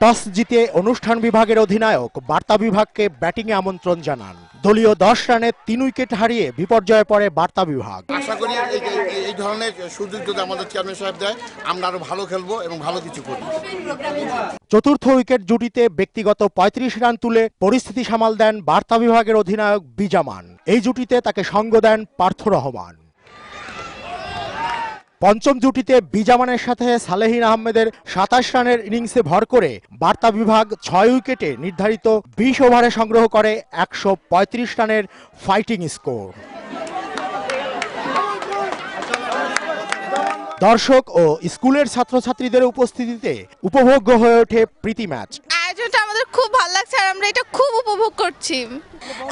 Toss জিতে অনুষ্ঠান বিভাগের অধিনায়ক বার্তা বিভাগকে ব্যাটিংয়ে আমন্ত্রণ জানান। দলীয় দশ রানে তিন উইকেট হারিয়ে বিপর্যয়ে পড়ে বার্তা বিভাগ। আশা করি এই ধরনের সুযোগ যদি আমাদের চেয়ারম্যান সাহেব দেয় আমরা আরও ভালো খেলব এবং ভালো কিছু করব। চতুর্থ উইকেট জুটিতে ব্যক্তিগত ৩৫ রান তুলে পরিস্থিতি সামাল দেন বার্তা বিভাগের অধিনায়ক বিজামান। এই জুটিতে তাকে সঙ্গ দেন পার্থ রহমান। পঞ্চম জুটিতে বিজামানের সাথে সালেহিন আহমেদের সাতাশ রানের ইনিংসে ভর করে বার্তা বিভাগ ছয় উইকেটে নির্ধারিত বিশ ওভারে সংগ্রহ করে একশো পঁয়ত্রিশ রানের ফাইটিং স্কোর। দর্শক ও স্কুলের ছাত্রছাত্রীদের উপস্থিতিতে উপভোগ্য হয়ে ওঠে প্রীতি ম্যাচ। আয়োজনটা আমাদের খুব ভালো লাগছে আর আমরা এটা খুব উপভোগ করছি।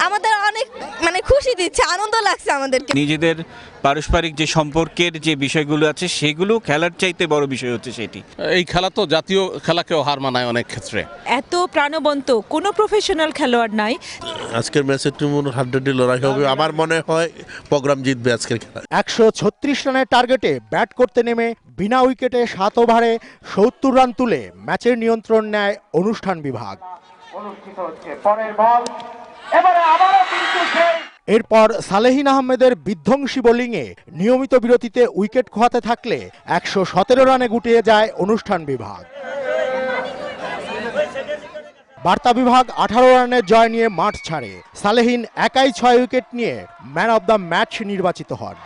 আমাদের অনেক মানে খুশি দিচ্ছে আনন্দ লাগছে আমাদেরকে। নিজেদের পারস্পরিক যে সম্পর্কের যে বিষয়গুলো আছে সেগুলো খেলার চাইতে বড় বিষয় হচ্ছে সেটি। এই খেলা তো জাতীয় খেলাকেও হার মানায় অনেক ক্ষেত্রে। এত প্রাণবন্ত কোনো প্রফেশনাল খেলোয়াড় নাই। আজকের ম্যাচে টিমুন হান্ড্রেডে লড়াই হবে আমার মনে হয় প্রোগ্রাম জিতবে আজকের খেলা। একশো ছত্রিশ রানের টার্গেটে ব্যাট করতে নেমে বিনা উইকেটে সাত ওভারে সত্তর রান তুলে ম্যাচের নিয়ন্ত্রণ নেয় অনুষ্ঠান বিভাগ। এরপর সালেহিন আহমেদের বিধ্বংসী বোলিংয়ে নিয়মিত বিরতিতে উইকেট খোয়াতে থাকলে একশো সতেরো রানে গুটিয়ে যায় অনুষ্ঠান বিভাগ। বার্তা বিভাগ আঠারো রানের জয় নিয়ে মাঠ ছাড়ে। সালেহিন একাই ছয় উইকেট নিয়ে ম্যান অব দ্য ম্যাচ নির্বাচিত হন।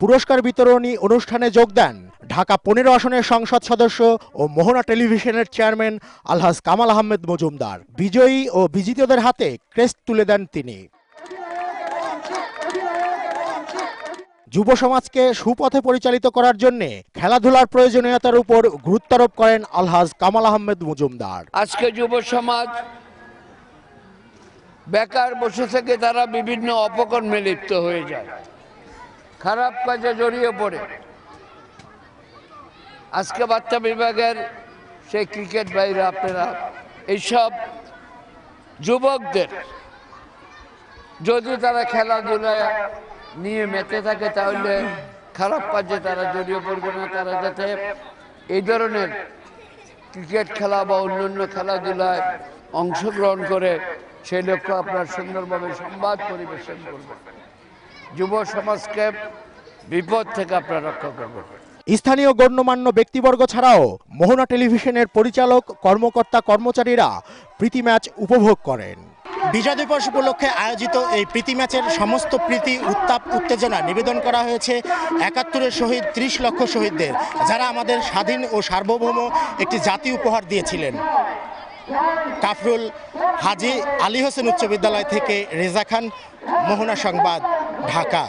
পুরস্কার বিতরণী অনুষ্ঠানে যোগ দেন ঢাকা পনেরো আসনের সংসদ সদস্য ও মোহনা টেলিভিশনের চেয়ারম্যান আলহাজ কামাল আহমেদ মজুমদার। বিজয়ী ও বিজিতদের হাতে ক্রেস্ট তুলে দেন তিনি। যুব সমাজকে সুপথে পরিচালিত করার জন্য খেলাধুলার প্রয়োজনীয়তার উপর গুরুত্বারোপ করেন আলহাজ কামাল আহমেদ মজুমদার। আজকে যুব সমাজ বেকার বসে থেকে তারা বিভিন্ন অপকর্মে লিপ্ত হয়ে যায়। খারাপ কাজে জড়িয়ে পড়ে। আজকে বাচ্চা বিভাগের সেই ক্রিকেট বাইরে আপনারা, এইসব যুবকদের, যদি তারা খেলাধুলায় নিয়ে মেতে থাকে তাহলে খারাপ কাজে তারা জড়িয়ে পড়বে না তারা যাতে এই ধরনের ক্রিকেট খেলা বা অন্যান্য খেলাধুলায় অংশগ্রহণ করে, সেই লক্ষ্য আপনার সুন্দরভাবে সংবাদ পরিবেশন করবেন। যুব সমাজকে বিপদ থেকে আপনারা রক্ষা করবেন। স্থানীয় গণ্যমান্য ব্যক্তিবর্গ ছাড়াও মোহনা টেলিভিশনের পরিচালক, কর্মকর্তা, কর্মচারীরা প্রীতি ম্যাচ উপভোগ করেন। বিজয় দিবস উপলক্ষে আয়োজিত এই প্রীতি ম্যাচের সমস্ত প্রীতি, উত্তাপ, উত্তেজনা নিবেদন করা হয়েছে একাত্তরের শহীদ, ত্রিশ লক্ষ শহীদদের, যারা আমাদের স্বাধীন ও সার্বভৌম একটি জাতি উপহার দিয়েছিলেন। কাফরুল হাজি আলী হোসেন উচ্চ বিদ্যালয় থেকে রেজা খান, মোহনা সংবাদ, ঢাকা।